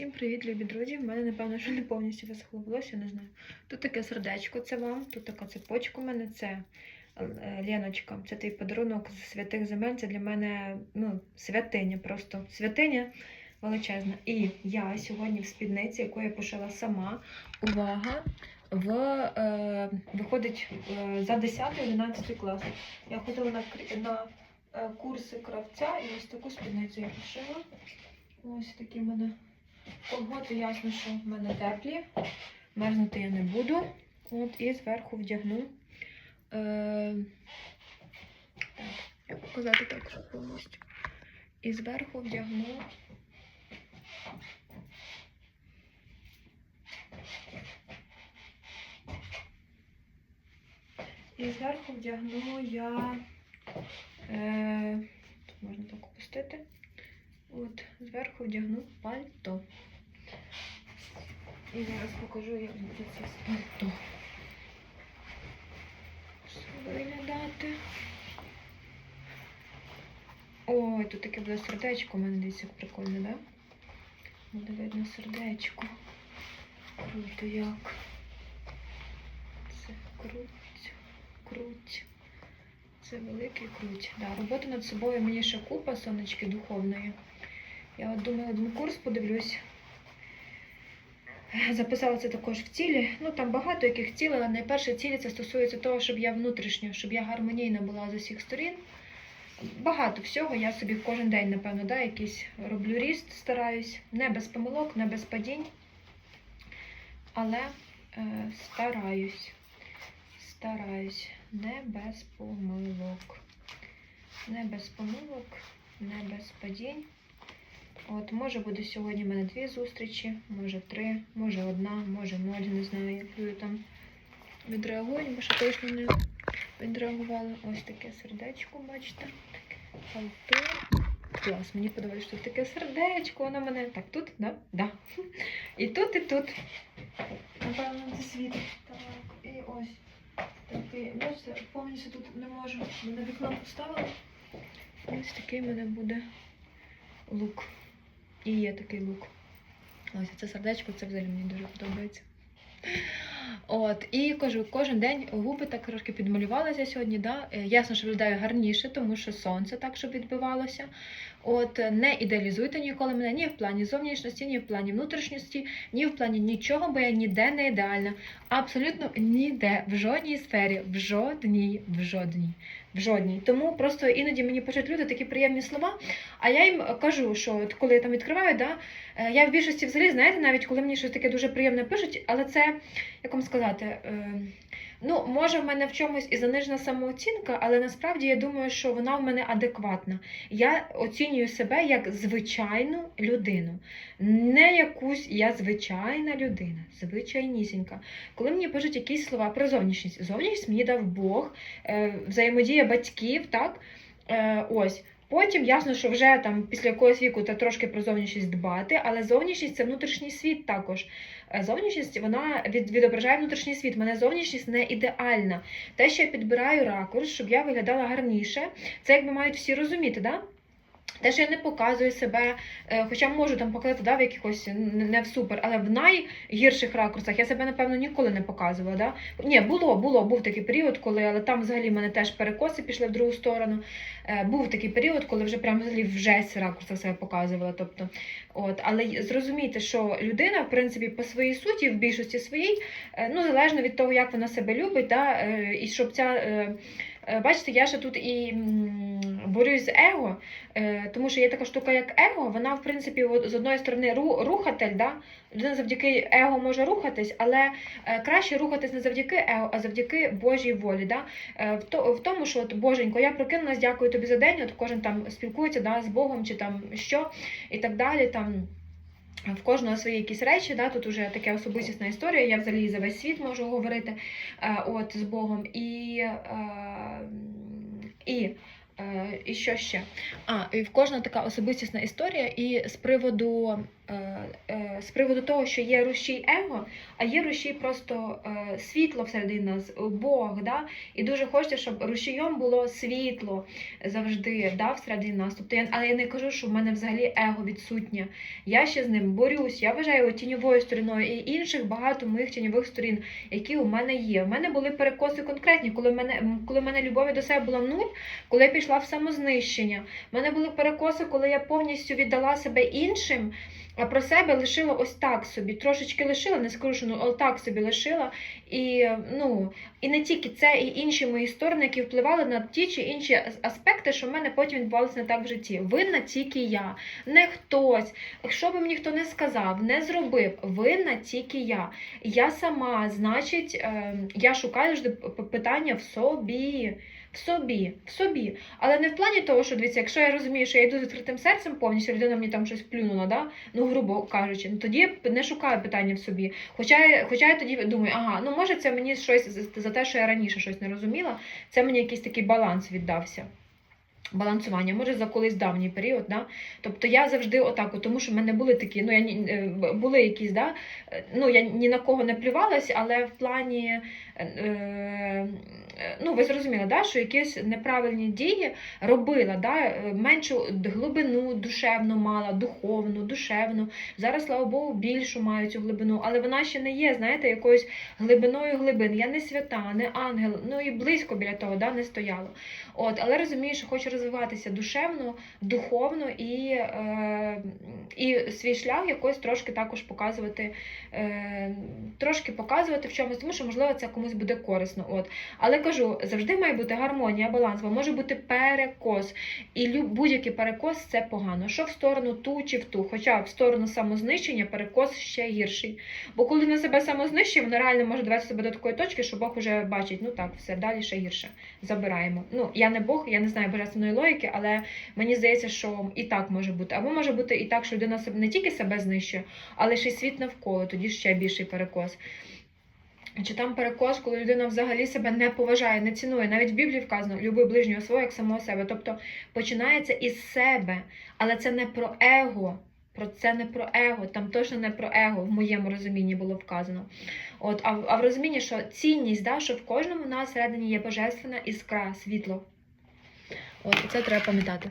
Всім привіт, любі друзі. В мене, напевно, що не повністю висохло волосся, не знаю. Тут таке сердечко, це вам, тут така цепочка у мене, це е, Леночка. Це твій подарунок з святих земель. Це для мене ну, святиня, просто святиня величезна. І я сьогодні в спідниці, яку я пошила сама. Увага! В, е, виходить е, за 10-11 клас. Я ходила на, на е, курси кравця і ось таку спідницю я пошила. Ось такі в мене колготи, ясно, що в мене теплі. Мерзнути я не буду. От, і зверху вдягну. Е, так, як показати так, щоб повністю. І зверху вдягну. І зверху вдягну я. Е, тут можна так опустити. От, зверху вдягну пальто. І зараз покажу, як буде це з пальто. Що виглядати. Ой, тут таке буде сердечко, у мене дивіться, як прикольно, да? Буде видно сердечко. Круто як. Це круть, круть. Це великий круть. Да, роботи над собою мені ще купа сонечки духовної. Я от думаю, один курс подивлюсь. Записала це також в цілі. Ну там багато яких цілей, але найперше цілі це стосується того, щоб я внутрішньо, щоб я гармонійна була з усіх сторін. Багато всього я собі кожен день, напевно, да, якийсь роблю ріст, стараюсь. Не без помилок, не без падінь. Але е, стараюсь. Стараюсь. Не без помилок. Не без помилок, не без падінь. От, може буде сьогодні в мене дві зустрічі, може три, може одна, може ноль, не знаю, як люди там відреагують, бо ще точно не відреагували. Ось таке сердечко, бачите. Пальто. Клас, мені подобається, що тут таке сердечко, воно мене. Так, тут, да? Да. І тут, і тут. Напевно, це світ. Так, і ось. Такий, бачите, повністю тут не можу. На вікно поставила. Ось такий в мене буде лук. І є такий лук. Ось це сердечко, це взагалі мені дуже подобається. От, і кажу, кожен день губи так трошки підмалювалися сьогодні. Да? Е, Ясно, що виглядає гарніше, тому що сонце так, щоб відбивалося. От, не ідеалізуйте ніколи мене ні в плані зовнішності, ні в плані внутрішності, ні в плані нічого, бо я ніде не ідеальна. Абсолютно ніде, в жодній сфері, в жодній, в жодній, в жодній. Тому просто іноді мені пишуть люди такі приємні слова. А я їм кажу, що от коли я там відкриваю, да, е, я в більшості взагалі, знаєте, навіть коли мені щось таке дуже приємне пишуть, але це, як вам сказати, е, ну, може в мене в чомусь і занижена самооцінка, але насправді я думаю, що вона в мене адекватна. Я оцінюю себе як звичайну людину. Не якусь я звичайна людина, звичайнісінька. Коли мені пишуть якісь слова про зовнішність, зовнішність мені дав Бог, е, взаємодія батьків, так? Е, ось. Потім ясно, що вже там після якогось віку та трошки про зовнішність дбати, але зовнішність це внутрішній світ також. Е, Зовнішність вона від, відображає внутрішній світ. Мене зовнішність не ідеальна. Те, що я підбираю ракурс, щоб я виглядала гарніше, це якби мають всі розуміти, да? Те, що я не показую себе, е, хоча можу там показати да, в якихось не в супер, але в найгірших ракурсах я себе, напевно, ніколи не показувала. Да? Ні, було, було, був такий період, коли, але там взагалі в мене теж перекоси пішли в другу сторону. Е, Був такий період, коли вже прям взагалі в жесть ракурсах себе показувала. Тобто, от, але зрозумійте, що людина, в принципі, по своїй суті, в більшості своїй, е, ну, залежно від того, як вона себе любить, да, і щоб ця. Бачите, я ще тут і борюсь з его, е, тому що є така штука, як его, вона, в принципі, з одної сторони ру- рухатель, да? людина завдяки его може рухатись, але е, краще рухатись не завдяки его, а завдяки Божій волі. Да? Е, в, то, в тому, що от, Боженько, я прокинулась, дякую тобі за день, от кожен там спілкується да, з Богом чи там що і так далі. Там, в кожного свої якісь речі, да, тут вже таке особистісна історія, я взагалі за весь світ можу говорити от, з Богом. І, і, і що ще? А, і в кожна така особистісна історія, і з приводу е, е, з приводу того, що є рушій его, а є рушій просто е, світло всередині нас, Бог. Да? І дуже хочеться, щоб рушієм було світло завжди да, всередині нас. Тобто я, але я не кажу, що в мене взагалі его відсутнє. Я ще з ним борюсь. Я вважаю його тіньовою стороною і інших багато моїх тіньових сторін, які у мене є. У мене були перекоси конкретні, коли в мене, коли в мене любові до себе було нуль, коли я пішла в самознищення. У мене були перекоси, коли я повністю віддала себе іншим. А про себе лишила ось так собі. Трошечки лишила, не скажу, що ну отак собі лишила. І ну і не тільки це, і інші мої сторони, які впливали на ті чи інші аспекти, що в мене потім відбувалося не так в житті. Винна тільки я, не хтось. Що би мені хто не сказав, не зробив, винна тільки я. Я сама, значить, е, я шукаю питання в собі. В собі, в собі. Але не в плані того, що дивіться, якщо я розумію, що я йду з відкритим серцем повністю, людина мені там щось плюнула, да? ну грубо кажучи, ну тоді я не шукаю питання в собі. Хоча, я- хоча я тоді думаю, ага, ну може це мені щось за- те, що я раніше щось не розуміла, це мені якийсь такий баланс віддався. Балансування, може, за колись давній період, да? Тобто я завжди отак, тому що в мене були такі, ну я е, були якісь, да? е, ну я ні на кого не плювалась, але в плані, е, е, ну ви зрозуміли, да? що якісь неправильні дії робила, да? е, меншу глибину душевну мала, духовну, душевну. Зараз, слава Богу, більшу маю цю глибину, але вона ще не є, знаєте, якоюсь глибиною глибин. Я не свята, не ангел, ну і близько біля того да, не стояла. От, але розумію, що хочу розвиватися душевно, духовно і, е, і свій шлях якось трошки також показувати, е, трошки показувати в чомусь, тому що, можливо, це комусь буде корисно. От. Але кажу, завжди має бути гармонія, баланс, бо може бути перекос. І будь-який перекос це погано. Що в сторону ту чи в ту. Хоча в сторону самознищення перекос ще гірший. Бо коли на себе самознищує, воно реально може довести себе до такої точки, що Бог вже бачить, ну так, все, далі ще гірше. Забираємо. Ну, я не Бог, я не знаю божественної логіки, але мені здається, що і так може бути. Або може бути і так, що людина не тільки себе знищує, але ще й світ навколо, тоді ще більший перекос. Чи там перекос, коли людина взагалі себе не поважає, не цінує. Навіть в Біблії вказано люби ближнього свого як самого себе. Тобто починається із себе, але це не про его. Про це не про его, там точно не про его в моєму розумінні було вказано. От, а, в- а в розумінні, що цінність, да, що в кожному в нас всередині є божественна іскра, світло. От, і це треба пам'ятати.